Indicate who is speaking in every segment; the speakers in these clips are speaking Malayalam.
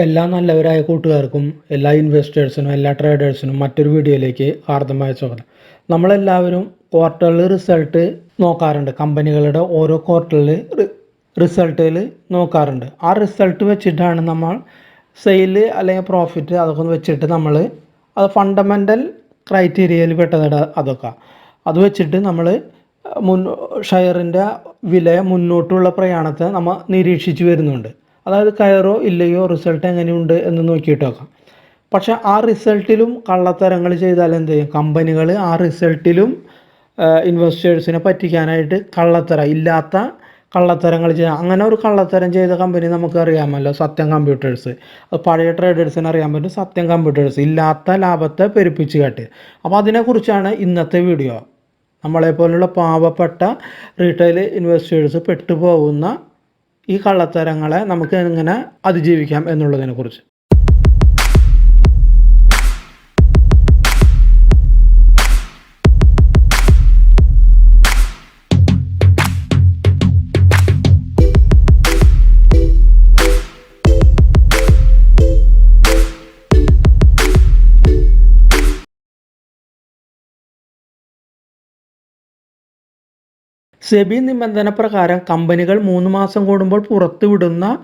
Speaker 1: എല്ലാ നല്ലവരായ കൂട്ടുകാർക്കും എല്ലാ ഇൻവെസ്റ്റേഴ്സിനും എല്ലാ ട്രേഡേഴ്സിനും മറ്റൊരു വീഡിയോയിലേക്ക് ആർദ്രമായ സ്വാഗതം. നമ്മളെല്ലാവരും ക്വാർട്ടറിൽ റിസൾട്ട് നോക്കാറുണ്ട്. കമ്പനികളുടെ ഓരോ ക്വാർട്ടറിൽ റിസൾട്ടിൽ നോക്കാറുണ്ട്. ആ റിസൾട്ട് വെച്ചിട്ടാണ് നമ്മൾ സെയിൽ അല്ലെങ്കിൽ പ്രോഫിറ്റ് അതൊക്കെ വെച്ചിട്ട് നമ്മൾ അത് ഫണ്ടമെന്റൽ ക്രൈറ്റീരിയയിൽ പെട്ടതാണ് അതൊക്കെ. അത് വെച്ചിട്ട് നമ്മൾ മുൻ ഷെയറിന്റെ വില മുന്നോട്ടുള്ള പ്രയാണത്തെ നമ്മൾ നിരീക്ഷിച്ച് വരുന്നുണ്ട്. അതായത് കയറോ ഇല്ലയോ റിസൾട്ട് എങ്ങനെയുണ്ട് എന്ന് നോക്കിയിട്ട് നോക്കാം. പക്ഷേ ആ റിസൾട്ടിലും കള്ളത്തരങ്ങൾ ചെയ്താൽ എന്ത് ചെയ്യും? കമ്പനികൾ ആ റിസൾട്ടിലും ഇൻവെസ്റ്റേഴ്സിനെ പറ്റിക്കാനായിട്ട് കള്ളത്തര ഇല്ലാത്ത കള്ളത്തരങ്ങൾ ചെയ്യാം അങ്ങനെ ഒരു കള്ളത്തരം ചെയ്ത കമ്പനി നമുക്ക് അറിയാമല്ലോ സത്യം കമ്പ്യൂട്ടേഴ്സ് പഴയ ട്രേഡേഴ്സിന് അറിയാൻ പറ്റും സത്യം കമ്പ്യൂട്ടേഴ്സ് ഇല്ലാത്ത ലാഭത്തെ പെരുപ്പിച്ച് കാട്ടി. അപ്പോൾ അതിനെക്കുറിച്ചാണ് ഇന്നത്തെ വീഡിയോ നമ്മളെപ്പോലുള്ള പാവപ്പെട്ട റീറ്റെയിൽ ഇൻവെസ്റ്റേഴ്സ് പെട്ടുപോകുന്ന ഈ കള്ളത്തരങ്ങളെ നമുക്ക് എങ്ങനെ അതിജീവിക്കാം എന്നുള്ളതിനെ സെബി നിബന്ധന പ്രകാരം കമ്പനികൾ മൂന്ന് മാസം കൂടുമ്പോൾ പുറത്തുവിടുന്ന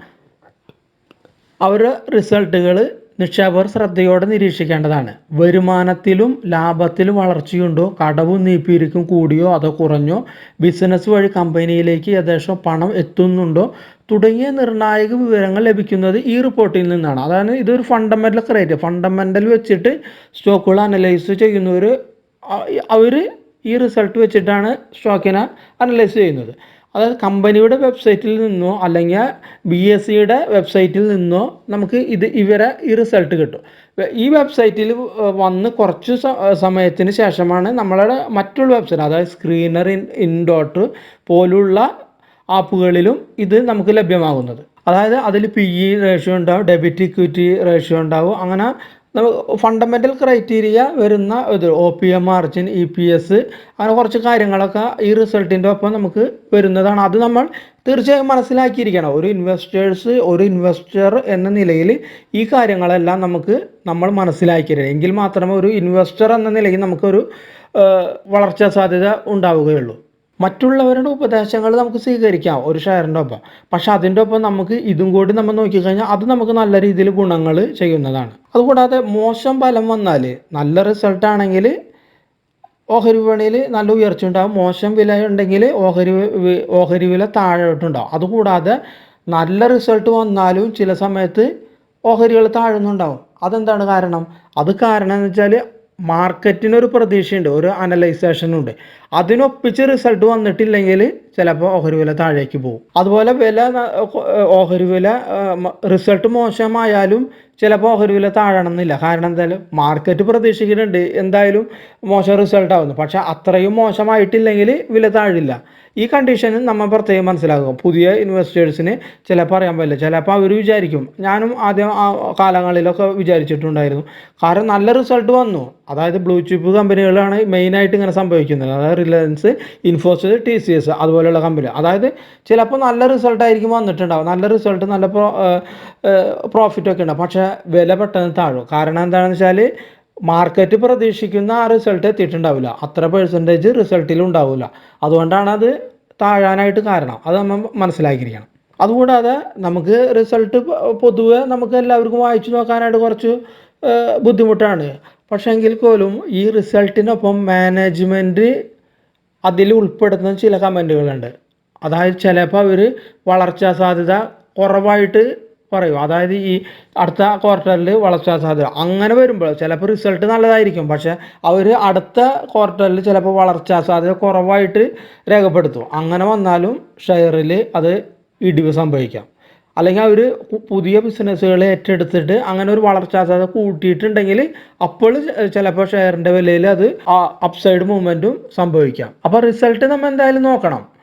Speaker 1: അവരുടെ റിസൾട്ടുകൾ നിക്ഷേപകർ ശ്രദ്ധയോടെ നിരീക്ഷിക്കേണ്ടതാണ്. വരുമാനത്തിലും ലാഭത്തിലും വളർച്ചയുണ്ടോ? കടവും നീപ്പിയിരിക്കും കൂടിയോ അതോ കുറഞ്ഞോ? ബിസിനസ് വഴി കമ്പനിയിലേക്ക് ഏകദേശം പണം എത്തുന്നുണ്ടോ? തുടങ്ങിയ നിർണായക വിവരങ്ങൾ ലഭിക്കുന്നത് ഈ റിപ്പോർട്ടിൽ നിന്നാണ്. അതാണ് ഇതൊരു ഫണ്ടമെന്റൽ ക്രൈറ്റ് ഫണ്ടമെന്റൽ വെച്ചിട്ട് സ്റ്റോക്കുകൾ അനലൈസ് ചെയ്യുന്നവർ അവർ ഈ റിസൾട്ട് വെച്ചിട്ടാണ് സ്റ്റോക്കിനെ അനലൈസ് ചെയ്യുന്നത്. അതായത് കമ്പനിയുടെ വെബ്സൈറ്റിൽ നിന്നോ അല്ലെങ്കിൽ ബി എസ് സിയുടെ വെബ്സൈറ്റിൽ നിന്നോ നമുക്ക് ഇത് ഇവരെ ഈ റിസൾട്ട് കിട്ടും. ഈ വെബ്സൈറ്റിൽ വന്ന് കുറച്ച് സമയത്തിന് ശേഷമാണ് നമ്മളുടെ മറ്റുള്ള വെബ്സൈറ്റ് അതായത് സ്ക്രീനർ ഇൻ ഇൻ ഡോട്ട് പോലുള്ള ആപ്പുകളിലും ഇത് നമുക്ക് ലഭ്യമാകുന്നത്. അതായത് അതിൽ പി ഇ റേഷ്യോ ഉണ്ടാവും ഡെബിറ്റ് ഇക്വിറ്റി റേഷ്യോ ഉണ്ടാവും അങ്ങനെ ഫണ്ടമെന്റൽ ക്രൈറ്റീരിയ വരുന്ന ഇത് O P M margin E P S അങ്ങനെ കുറച്ച് കാര്യങ്ങളൊക്കെ ഈ റിസൾട്ടിന്റെ ഒപ്പം നമുക്ക് വരുന്നതാണ്. അത് നമ്മൾ തീർച്ചയായും മനസ്സിലാക്കിയിരിക്കണം. ഒരു ഇൻവെസ്റ്റേഴ്സ് ഒരു ഇൻവെസ്റ്റർ എന്ന നിലയിൽ ഈ കാര്യങ്ങളെല്ലാം നമുക്ക് നമ്മൾ മനസ്സിലാക്കിയിരിക്കണം എങ്കിൽ മാത്രമേ ഒരു ഇൻവെസ്റ്റർ എന്ന നിലയിൽ നമുക്കൊരു വളർച്ചാ സാധ്യത ഉണ്ടാവുകയുള്ളൂ. മറ്റുള്ളവരുടെ ഉപദേശങ്ങൾ നമുക്ക് സ്വീകരിക്കാം ഒരു ഷെയറിന്റെ ഒപ്പം. പക്ഷെ അതിന്റെ ഒപ്പം നമുക്ക് ഇതും കൂടി നമ്മൾ നോക്കിക്കഴിഞ്ഞാൽ അത് നമുക്ക് നല്ല രീതിയിൽ ഗുണങ്ങൾ ചെയ്യുന്നതാണ്. അതുകൂടാതെ മോശം ഫലം വന്നാൽ നല്ല റിസൾട്ട് ആണെങ്കിൽ ഓഹരി വിപണിയിൽ നല്ല ഉയർച്ച ഉണ്ടാകും മോശം വില ഉണ്ടെങ്കിൽ ഓഹരി ഓഹരി വില താഴോട്ടുണ്ടാകും അതുകൂടാതെ നല്ല റിസൾട്ട് വന്നാലും ചില സമയത്ത് ഓഹരികൾ താഴുന്നുണ്ടാവും. അതെന്താണ് കാരണം? അത് കാരണം എന്ന് വെച്ചാൽ മാർക്കറ്റിനൊരു പ്രതീക്ഷയുണ്ട് ഒരു അനലൈസേഷനുണ്ട് അതിനൊപ്പിച്ച് റിസൾട്ട് വന്നിട്ടില്ലെങ്കിൽ ചിലപ്പോൾ ഓഹരി വില താഴേക്ക് പോകും. അതുപോലെ വില ഓഹരി വില റിസൾട്ട് മോശമായാലും ചിലപ്പോൾ ഓഹരി വില താഴണമെന്നില്ല. കാരണം എന്തായാലും മാർക്കറ്റ് പ്രതീക്ഷിക്കുന്നുണ്ട്. എന്തായാലും മോശം റിസൾട്ട് ആവുന്നു. പക്ഷേ അത്രയും മോശമായിട്ടില്ലെങ്കിൽ വില താഴില്ല. ഈ കണ്ടീഷനിൽ നമ്മൾ പ്രത്യേകം മനസ്സിലാക്കുക. പുതിയ ഇൻവെസ്റ്റേഴ്സിന് ചിലപ്പോൾ അറിയാൻ പറ്റില്ല. ചിലപ്പോൾ അവർ വിചാരിക്കും. ഞാനും ആദ്യം ആ കാലങ്ങളിലൊക്കെ വിചാരിച്ചിട്ടുണ്ടായിരുന്നു. കാരണം നല്ല റിസൾട്ട് വന്നു. അതായത് ബ്ലൂ ചിപ്പ് കമ്പനികളാണ് മെയിനായിട്ട് ഇങ്ങനെ സംഭവിക്കുന്നത്. അതായത് Reliance Infosys T C S അതുപോലെയുള്ള കമ്പനി അതായത് ചിലപ്പോൾ നല്ല റിസൾട്ടായിരിക്കും വന്നിട്ടുണ്ടാവും. നല്ല റിസൾട്ട് നല്ല പ്രോ പ്രോഫിറ്റൊക്കെ ഉണ്ടാവും. പക്ഷേ വില പെട്ടെന്ന് താഴും. കാരണം എന്താണെന്ന് വെച്ചാൽ മാർക്കറ്റ് പ്രതീക്ഷിക്കുന്ന ആ റിസൾട്ട് എത്തിയിട്ടുണ്ടാവില്ല. അത്ര പെർസെന്റേജ് റിസൾട്ടിൽ ഉണ്ടാവില്ല അതുകൊണ്ടാണ് അത് താഴാനായിട്ട് കാരണം. അത് നമ്മൾ മനസ്സിലാക്കിയിരിക്കണം. അതുകൂടാതെ നമുക്ക് റിസൾട്ട് പൊതുവെ നമുക്ക് എല്ലാവർക്കും വായിച്ചു നോക്കാനായിട്ട് കുറച്ച് ബുദ്ധിമുട്ടാണ്. പക്ഷേ എങ്കിൽ പോലും ഈ റിസൾട്ടിനൊപ്പം മാനേജ്മെന്റ് അതിൽ ഉൾപ്പെടുത്തുന്ന ചില കമന്റുകളുണ്ട് അതായത് ചിലപ്പോൾ അവർ വളർച്ചാ സാധ്യത കുറവായിട്ട് പറയും. അതായത് ഈ അടുത്ത ക്വാർട്ടറിൽ വളർച്ചാ സാധ്യത. അങ്ങനെ വരുമ്പോൾ ചിലപ്പോൾ റിസൾട്ട് നല്ലതായിരിക്കും. പക്ഷേ അവർ അടുത്ത ക്വാർട്ടറിൽ ചിലപ്പോൾ വളർച്ചാ സാധ്യത കുറവായിട്ട് രേഖപ്പെടുത്തും. അങ്ങനെ വന്നാലും ഷെയറിൽ അത് ഇടിവ് സംഭവിക്കാം. അല്ലെങ്കിൽ അവർ പുതിയ ബിസിനസ്സുകൾ ഏറ്റെടുത്തിട്ട് അങ്ങനെ ഒരു വളർച്ചാ സാധ്യത കൂട്ടിയിട്ടുണ്ടെങ്കിൽ അപ്പോൾ ചിലപ്പോൾ ഷെയറിന്റെ വിലയിൽ അത് അപ്സൈഡ് മൂവ്മെന്റും സംഭവിക്കാം. അപ്പോൾ റിസൾട്ട് നമ്മൾ എന്തായാലും നോക്കണം.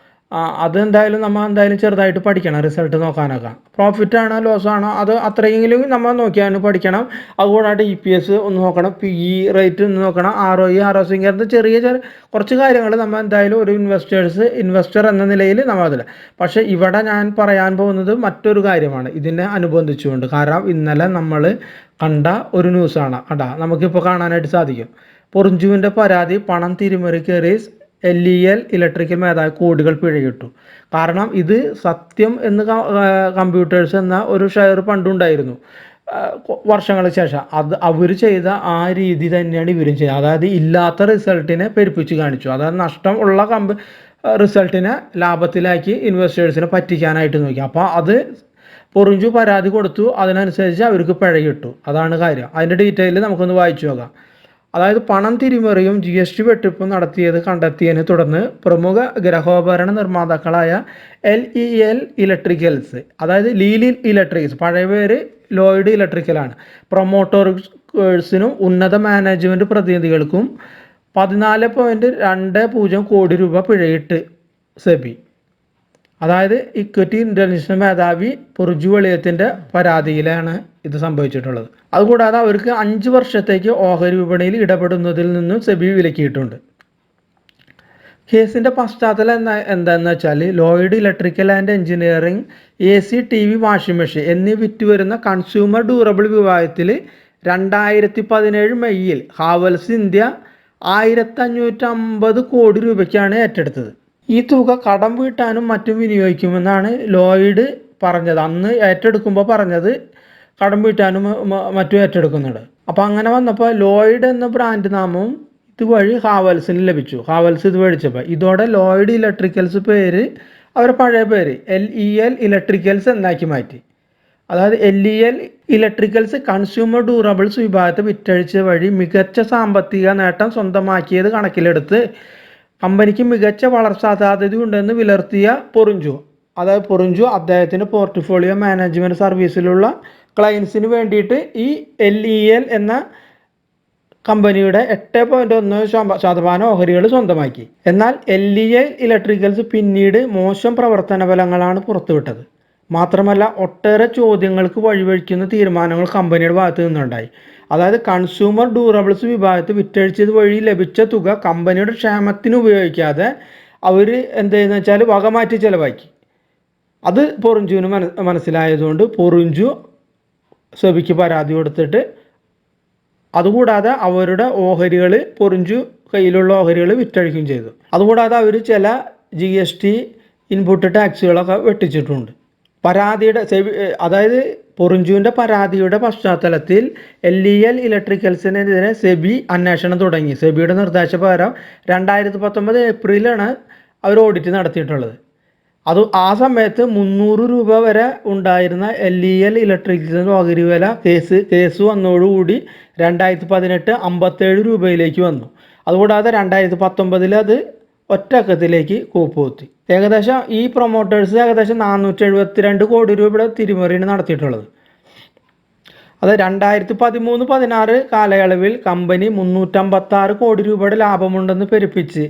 Speaker 1: അതെന്തായാലും നമ്മൾ എന്തായാലും ചെറുതായിട്ട് പഠിക്കണം റിസൾട്ട് നോക്കാനൊക്കെ. പ്രോഫിറ്റ് ആണോ ലോസ് ആണോ അത് അത്രയെങ്കിലും നമ്മൾ നോക്കിയാണ് പഠിക്കണം. അതുകൂടാതെ ഇ പി എസ് ഒന്ന് നോക്കണം പി ഇ റേറ്റ് ഒന്ന് നോക്കണം R O E R O C ഇങ്ങനത്തെ ചെറിയ ചെറിയ കുറച്ച് കാര്യങ്ങൾ നമ്മൾ എന്തായാലും ഒരു ഇൻവെസ്റ്റേഴ്സ് ഇൻവെസ്റ്റർ എന്ന നിലയിൽ നമ്മൾ അതിൽ പക്ഷേ ഇവിടെ ഞാൻ പറയാൻ പോകുന്നത് മറ്റൊരു കാര്യമാണ്. ഇതിനെ അനുബന്ധിച്ചുകൊണ്ട്. കാരണം ഇന്നലെ നമ്മൾ കണ്ട ഒരു ന്യൂസാണ് അടാ നമുക്കിപ്പോൾ കാണാനായിട്ട് സാധിക്കും. പൊറിഞ്ചുവിന്റെ പരാതി പണം തിരിമറി കയറി എൽ ഇ എൽ ഇലക്ട്രിക്കൽ മേധാവി കോടികൾ പിഴയിട്ടു. കാരണം ഇത് സത്യം എന്ന് കമ്പ്യൂട്ടേഴ്സ് എന്ന ഒരു ഷെയർ പണ്ടുണ്ടായിരുന്നു. വർഷങ്ങൾക്ക് ശേഷം. അത് അവർ ചെയ്ത ആ രീതി തന്നെയാണ് ഇവരും ചെയ്യുന്നത് അതായത് ഇല്ലാത്ത റിസൾട്ടിനെ പെരുപ്പിച്ച് കാണിച്ചു. അതായത് നഷ്ടം ഉള്ള കമ്പ റിസൾട്ടിനെ ലാഭത്തിലാക്കി ഇൻവെസ്റ്റേഴ്സിനെ പറ്റിക്കാനായിട്ട് നോക്കി. അപ്പോൾ അത് പൊറിഞ്ചു പരാതി കൊടുത്തു. അതിനനുസരിച്ച് അവർക്ക് പിഴ കിട്ടും അതാണ് കാര്യം. അതിന്റെ ഡീറ്റെയിൽ നമുക്കൊന്ന് വായിച്ചു നോക്കാം. അതായത് പണം തിരിമറിയും ജി എസ് ടി വെട്ടിപ്പും നടത്തിയത് കണ്ടെത്തിയതിനെ തുടർന്ന് പ്രമുഖ ഗ്രഹോപകരണ നിർമ്മാതാക്കളായ എൽ ഇ എൽ ഇലക്ട്രിക്കൽസ് അതായത് ലീലി ഇലക്ട്രിക്കൽസ് പഴയ പേര് ലോയിഡ് ഇലക്ട്രിക്കലാണ് പ്രൊമോട്ടേഴ്സിനും ഉന്നത മാനേജ്മെന്റ് പ്രതിനിധികൾക്കും പതിനാല് പോയിന്റ് രണ്ട് പൂജ്യം കോടി രൂപ പിഴയിട്ട് സെബി. അതായത് ഇക്വിറ്റി ഇന്റർനാഷണൽ മേധാവി പുർജു വെളിയത്തിന്റെ പരാതിയിലാണ് ഇത് സംഭവിച്ചിട്ടുള്ളത്. അതുകൂടാതെ അവർക്ക് അഞ്ച് വർഷത്തേക്ക് ഓഹരി വിപണിയിൽ ഇടപെടുന്നതിൽ നിന്നും സെബി വിലക്കിയിട്ടുണ്ട്. കേസിന്റെ പശ്ചാത്തലം എന്ന എന്താണെന്ന് വെച്ചാൽ Lloyd electrical and engineering A C T V washing machine എന്നീ വിറ്റുവരുന്ന കൺസ്യൂമർ ഡ്യൂറബിൾ വിഭാഗത്തിൽ രണ്ടായിരത്തി പതിനേഴ് മെയ്യിൽ ഹാവൽസ് ഇന്ത്യ ആയിരത്തി അഞ്ഞൂറ്റമ്പത് കോടി രൂപയ്ക്കാണ് ഏറ്റെടുത്തത്. ഈ തുക കടം വീട്ടാനും മറ്റും വിനിയോഗിക്കുമെന്നാണ് ലോയിഡ് പറഞ്ഞത്. അന്ന് ഏറ്റെടുക്കുമ്പോൾ പറഞ്ഞത് കടം വീട്ടാനും മറ്റും ഏറ്റെടുക്കുന്നുണ്ട്. അപ്പോൾ അങ്ങനെ വന്നപ്പോൾ ലോയിഡ് എന്ന ബ്രാൻഡ് നാമവും ഇതുവഴി ഹാവൽസിന് ലഭിച്ചു. ഹാവൽസ് ഇത് മേടിച്ചപ്പോൾ ഇതോടെ ലോയിഡ് ഇലക്ട്രിക്കൽസ് പേര് അവരുടെ പഴയ പേര് എൽ ഇ എൽ ഇലക്ട്രിക്കൽസ് എന്നാക്കി മാറ്റി. അതായത് L E L electricals consumer durables വിഭാഗത്തെ വിറ്റഴിച്ച വഴി മികച്ച സാമ്പത്തിക നേട്ടം സ്വന്തമാക്കിയത് കണക്കിലെടുത്ത് കമ്പനിക്ക് മികച്ച വളർച്ചാ സാധ്യതയുണ്ടെന്ന് വിലർത്തിയ പൊറിഞ്ചു. അതായത് പൊറിഞ്ചു അദ്ദേഹത്തിന്റെ പോർട്ട്ഫോളിയോ മാനേജ്മെന്റ് സർവീസിലുള്ള ക്ലയൻസിന് വേണ്ടിയിട്ട് ഈ എൽ ഇ എൽ എന്ന കമ്പനിയുടെ എട്ട് പോയിന്റ് ഒന്ന് ശത- ശതമാനം ഓഹരികൾ സ്വന്തമാക്കി. എന്നാൽ എൽ ഇ എൽ ഇലക്ട്രിക്കൽസ് പിന്നീട് മോശം പ്രവർത്തന ഫലങ്ങളാണ് പുറത്തുവിട്ടത്. മാത്രമല്ല ഒട്ടേറെ ചോദ്യങ്ങൾക്ക് വഴിവഴിക്കുന്ന തീരുമാനങ്ങൾ കമ്പനിയുടെ ഭാഗത്തു നിന്നുണ്ടായി. അതായത് കൺസ്യൂമർ ഡ്യൂറബിൾസ് വിഭാഗത്ത് വിറ്റഴിച്ചത് വഴി ലഭിച്ച തുക കമ്പനിയുടെ ക്ഷേമത്തിന് ഉപയോഗിക്കാതെ അവർ എന്ത് ചെയ്യുന്ന വെച്ചാൽ വകമാറ്റി ചിലവാക്കി. അത് പൊറിഞ്ചുവിന് മന മനസ്സിലായതുകൊണ്ട് പൊറിഞ്ചു സെബിക്ക് പരാതി കൊടുത്തിട്ട് അതുകൂടാതെ അവരുടെ ഓഹരികൾ പൊറിഞ്ചു കയ്യിലുള്ള ഓഹരികൾ വിറ്റഴിക്കുകയും ചെയ്തു. അതുകൂടാതെ അവർ ചില ജി എസ് ടി ഇൻപുട്ട് ടാക്സുകളൊക്കെ വെട്ടിച്ചിട്ടുണ്ട്. പരാതിയുടെ അതായത് പൊറിഞ്ചുവിന്റെ പരാതിയുടെ പശ്ചാത്തലത്തിൽ എൽ ഇ എൽ ഇലക്ട്രിക്കൽസിനെതിരെ സെബി അന്വേഷണം തുടങ്ങി. സെബിയുടെ നിർദ്ദേശപ്രകാരം രണ്ടായിരത്തി പത്തൊമ്പത് ഏപ്രിലാണ് അവർ ഓഡിറ്റ് നടത്തിയിട്ടുള്ളത്. അത് ആ സമയത്ത് മുന്നൂറ് രൂപ വരെ ഉണ്ടായിരുന്ന എൽ ഇ എൽ ഇലക്ട്രിക്കൽസിന്റെ ഓഹരി വില കേസ് കേസ് വന്നതോടുകൂടി രണ്ടായിരത്തി പതിനെട്ട് അമ്പത്തേഴ് രൂപയിലേക്ക് വന്നു. അതുകൂടാതെ രണ്ടായിരത്തി പത്തൊമ്പതിൽ അത് ഒറ്റക്കത്തിലേക്ക് കൂപ്പുകുത്തി. ഏകദേശം ഈ പ്രൊമോട്ടേഴ്സ് ഏകദേശം നാനൂറ്റി എഴുപത്തിരണ്ട് കോടി രൂപയുടെ തിരിമറിയാണ് നടത്തിയിട്ടുള്ളത്. അത് രണ്ടായിരത്തി പതിമൂന്ന് പതിനാറ് കാലയളവിൽ കമ്പനി മുന്നൂറ്റമ്പത്താറ് കോടി രൂപയുടെ ലാഭമുണ്ടെന്ന് പെരുപ്പിച്ച്.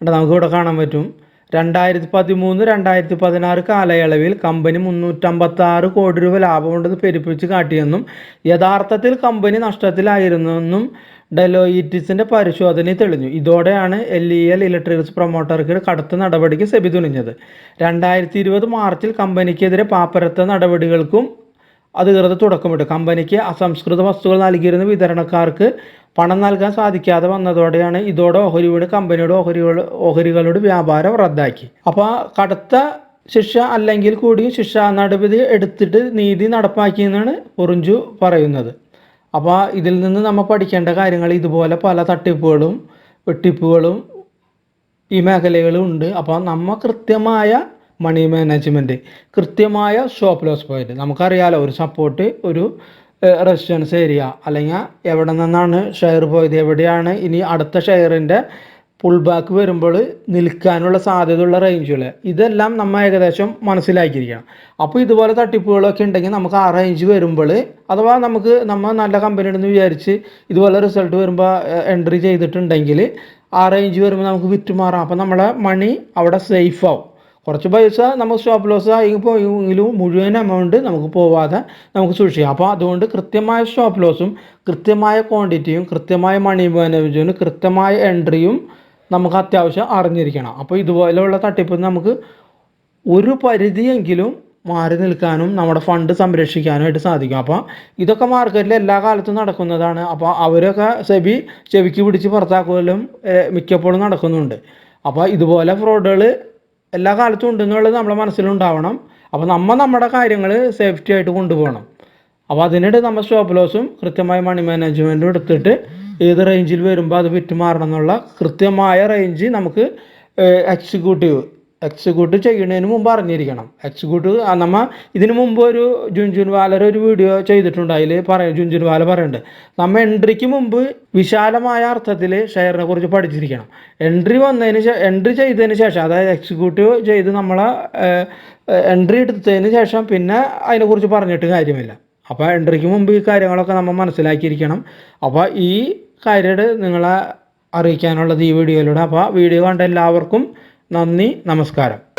Speaker 1: നമുക്ക് നമുക്കിവിടെ കാണാൻ പറ്റും. രണ്ടായിരത്തി പതിമൂന്ന് രണ്ടായിരത്തി പതിനാറ് കാലയളവിൽ കമ്പനി മുന്നൂറ്റമ്പത്താറ് കോടി രൂപ ലാഭമുണ്ടെന്ന് പെരുപ്പിച്ച് കാട്ടിയെന്നും യഥാർത്ഥത്തിൽ കമ്പനി നഷ്ടത്തിലായിരുന്നെന്നും ഡെലോയിറ്റിസിന്റെ പരിശോധനയിൽ തെളിഞ്ഞു. ഇതോടെയാണ് എൽ ഇ എൽ ഇലക്ട്രിക്സ് പ്രൊമോട്ടർക്ക് കടുത്ത നടപടിക്ക് സെബി തുണിഞ്ഞത് രണ്ടായിരത്തി ഇരുപത് മാർച്ചിൽ കമ്പനിക്കെതിരെ പാപ്പരത്ത നടപടികൾക്കും അധികൃതർ തുടക്കമിട്ടു. കമ്പനിക്ക് അസംസ്കൃത വസ്തുക്കൾ നൽകിയിരുന്ന വിതരണക്കാർക്ക് പണം നൽകാൻ സാധിക്കാതെ വന്നതോടെയാണ് ഇതോടെ ഓഹരിയുടെ കമ്പനിയുടെ ഓഹരികൾ ഓഹരികളുടെ വ്യാപാരം റദ്ദാക്കി. അപ്പോൾ കടുത്ത ശിക്ഷ അല്ലെങ്കിൽ കൂടിയും ശിക്ഷാ നടപടി എടുത്തിട്ട് നീതി നടപ്പാക്കിയെന്നാണ് പൊറിഞ്ചു പറയുന്നത്. അപ്പോൾ ഇതിൽ നിന്ന് നമ്മൾ പഠിക്കേണ്ട കാര്യങ്ങൾ ഇതുപോലെ പല തട്ടിപ്പുകളും വെട്ടിപ്പുകളും ഈ മേഖലകളും ഉണ്ട്. അപ്പോൾ നമ്മൾ കൃത്യമായ മണി മാനേജ്മെന്റ് കൃത്യമായ ഷോപ്പ് ലോസ് പോയിന്റ് നമുക്കറിയാലോ ഒരു സപ്പോർട്ട് ഒരു റെസിഡൻസ് ഏരിയ അല്ലെങ്കിൽ എവിടെ നിന്നാണ് ഷെയർ പോയത് എവിടെയാണ് ഇനി അടുത്ത ഷെയറിന്റെ പുൾ ബാക്ക് വരുമ്പോൾ നിൽക്കാനുള്ള സാധ്യതയുള്ള റേഞ്ചുകൾ ഇതെല്ലാം നമ്മൾ ഏകദേശം മനസ്സിലാക്കിയിരിക്കണം. അപ്പോൾ ഇതുപോലെ തട്ടിപ്പുകളൊക്കെ ഉണ്ടെങ്കിൽ നമുക്ക് ആ റേഞ്ച് വരുമ്പോൾ അഥവാ നമുക്ക് നമ്മൾ നല്ല കമ്പനി ഉണ്ടെന്ന് വിചാരിച്ച് ഇതുപോലെ റിസൾട്ട് വരുമ്പോൾ എൻട്രി ചെയ്തിട്ടുണ്ടെങ്കിൽ ആ റേഞ്ച് വരുമ്പോൾ നമുക്ക് വിറ്റ് വിറ്റുമാറാം. അപ്പോൾ നമ്മളെ മണി അവിടെ സേഫ് ആവും. കുറച്ച് പൈസ നമുക്ക് സ്റ്റോപ്പ് ലോസ് ആയി പോയെങ്കിലും മുഴുവൻ എമൗണ്ട് നമുക്ക് പോവാതെ നമുക്ക് സൂക്ഷിക്കാം. അപ്പോൾ അതുകൊണ്ട് കൃത്യമായ സ്റ്റോപ്പ് ലോസും കൃത്യമായ ക്വാണ്ടിറ്റിയും കൃത്യമായ മണി മാനേജ്മെന്റും കൃത്യമായ എൻട്രിയും നമുക്ക് അത്യാവശ്യം അറിഞ്ഞിരിക്കണം. അപ്പോൾ ഇതുപോലെയുള്ള തട്ടിപ്പിൽ നമുക്ക് ഒരു പരിധിയെങ്കിലും മാറി നിൽക്കാനും നമ്മുടെ ഫണ്ട് സംരക്ഷിക്കാനായിട്ട് സാധിക്കും. അപ്പോൾ ഇതൊക്കെ മാർക്കറ്റിൽ എല്ലാ കാലത്തും നടക്കുന്നതാണ്. അപ്പോൾ അവരൊക്കെ സെബി ചെവിക്ക് പിടിച്ച് പുറത്താക്കലും മിക്കപ്പോഴും നടക്കുന്നുണ്ട്. അപ്പോൾ ഇതുപോലെ ഫ്രോഡുകൾ എല്ലാ കാലത്തും ഉണ്ടെന്നുള്ളത് നമ്മുടെ മനസ്സിലുണ്ടാവണം. അപ്പോൾ നമ്മൾ നമ്മുടെ കാര്യങ്ങൾ സേഫ്റ്റി ആയിട്ട് കൊണ്ടുപോകണം. അപ്പോൾ അതിനിടെ നമ്മൾ സ്റ്റോപ്പ് ലോസും കൃത്യമായ മണി മാനേജ്മെന്റും എടുത്തിട്ട് ഏത് റേഞ്ചിൽ വരുമ്പോൾ അത് വിറ്റ് മാറണം എന്നുള്ള കൃത്യമായ റേഞ്ച് നമുക്ക് എക്സിക്യൂട്ടീവ് എക്സിക്യൂട്ട് ചെയ്യുന്നതിന് മുമ്പ് അറിഞ്ഞിരിക്കണം. എക്സിക്യൂട്ട് നമ്മൾ ഇതിനു മുമ്പ് ഒരു ജുൻജുൻ വാലർ ഒരു വീഡിയോ ചെയ്തിട്ടുണ്ട്. അതിൽ പറയും ജുൻജുൻ വാല പറയുന്നുണ്ട് നമ്മൾ എൻട്രിക്ക് മുമ്പ് വിശാലമായ അർത്ഥത്തിൽ ഷെയറിനെ കുറിച്ച് പഠിച്ചിരിക്കണം. എൻട്രി വന്നതിന് ശേഷം എൻട്രി ചെയ്തതിന് ശേഷം അതായത് എക്സിക്യൂട്ടീവ് ചെയ്ത് നമ്മളെ എൻട്രി എടുത്തതിന് ശേഷം പിന്നെ അതിനെക്കുറിച്ച് പറഞ്ഞിട്ട് കാര്യമില്ല. അപ്പോൾ എൻട്രിക്ക് മുമ്പ് ഈ കാര്യങ്ങളൊക്കെ നമ്മൾ മനസ്സിലാക്കിയിരിക്കണം. അപ്പോൾ ഈ കാര്യം നിങ്ങളെ അറിയിക്കാനുള്ളത് ഈ വീഡിയോയിലൂടെ. അപ്പോൾ വീഡിയോ കണ്ട എല്ലാവർക്കും നന്ദി നമസ്കാരം.